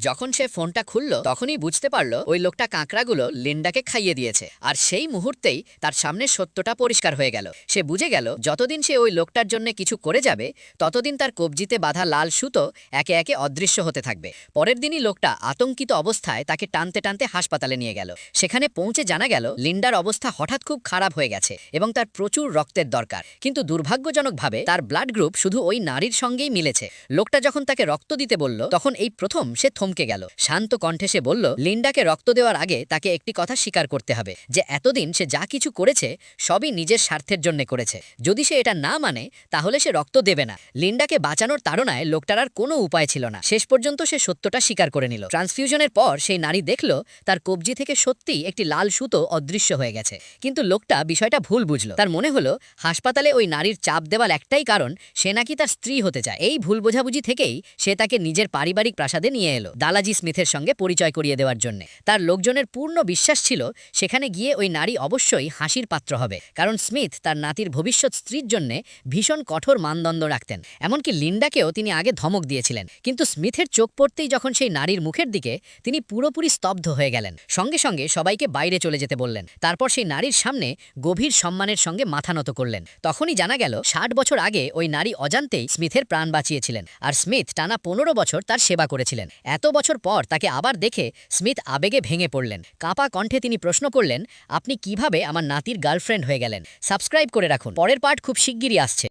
যখন সে ফোনটা খুলল, তখনই বুঝতে পারল ওই লোকটা কাঁকড়াগুলো লিন্ডাকে খাইয়ে দিয়েছে। আর সেই মুহূর্তেই তার সামনে সত্যটা পরিষ্কার হয়ে গেল। সে বুঝে গেল, যতদিন সে ওই লোকটার জন্য কিছু করে যাবে, ততদিন তার কবজিতে বাঁধা লাল সুতো একে একে অদৃশ্য হতে থাকবে। পরের দিনই লোকটা আতঙ্কিত অবস্থায় তাকে টানতে টানতে হাসপাতালে নিয়ে গেল। সেখানে পৌঁছে জানা গেল, লিন্ডার অবস্থা হঠাৎ খুব খারাপ হয়ে গেছে এবং তার প্রচুর রক্তের দরকার। কিন্তু দুর্ভাগ্যজনকভাবে তার ব্লাড গ্রুপ শুধু ওই নারীর সঙ্গেই মিলেছে। লোকটা যখন তাকে রক্ত দিতে বলল, তখন এই প্রথম সে থমকে গেল। শান্ত কণ্ঠে সে বলল, লিন্ডাকে রক্ত দেওয়ার আগে তাকে একটি কথা স্বীকার করতে হবে, যে এতদিন সে যা কিছু করেছে, সবই নিজের স্বার্থের জন্য করেছে। যদি সে এটা না মানে তাহলে সে রক্ত দেবে না। লিন্ডাকে বাঁচানোর তাড়নায় লোকটার আর কোনো উপায় ছিল না। শেষ পর্যন্ত সে সত্যটা স্বীকার করে নিল। ট্রান্সফিউশনের পর সেই নারী দেখল, তার কবজি থেকে সত্যি একটি লাল সুতো অদৃশ্য হয়ে গেছে। কিন্তু লোকটা বিষয়টা ভুল বুঝলো। তার মনে হলো, হাসপাতালে ওই নারীর চাপ দেওয়ার একটাই কারণ, সে নাকি তার স্ত্রী হতে চায়। এই ভুল বোঝাবুঝি থেকেই সে তাকে নিজের পারিবারিক প্রাসাদে নিয়ে এলো। দালাজি স্মিথের সঙ্গে পরিচয় করিয়ে দেওয়ার জন্য। তার লোকজনের পূর্ণ বিশ্বাস ছিল, সেখানে গিয়ে ওই নারী অবশ্যই হাসির পাত্র হবে। কারণ স্মিথ তার নাতির ভবিষ্যৎ স্ত্রীর জন্য ভীষণ কঠোর মানদণ্ড রাখতেন। এমনকি লিন্ডাকেও তিনি আগে ধমক দিয়েছিলেন। কিন্তু স্মিথের চোখ পড়তেই যখন সেই নারীর মুখের দিকে, তিনি পুরোপুরি স্তব্ধ হয়ে গেলেন। সঙ্গে সঙ্গে সবাইকে বাইরে চলে যেতে বললেন। তারপর সেই নারীর সামনে গভীর সম্মানের সঙ্গে মাথা নত করলেন। তখনই জানা গেল, ষাট বছর আগে ওই নারী অজান্তেই স্মিথের প্রাণ বাঁচিয়েছিলেন। আর স্মিথ টানা পনেরো বছর তার সেবা করেছিলেন। এত বছর পর তাকে আবার দেখে স্মিথ আবেগে ভেঙে পড়লেন। কাপা কণ্ঠে তিনি প্রশ্ন করলেন, আপনি কীভাবে আমার নাতির গার্লফ্রেন্ড হয়ে গেলেন? সাবস্ক্রাইব করে রাখুন। পরের পার্ট খুব শিগগিরই আসছে।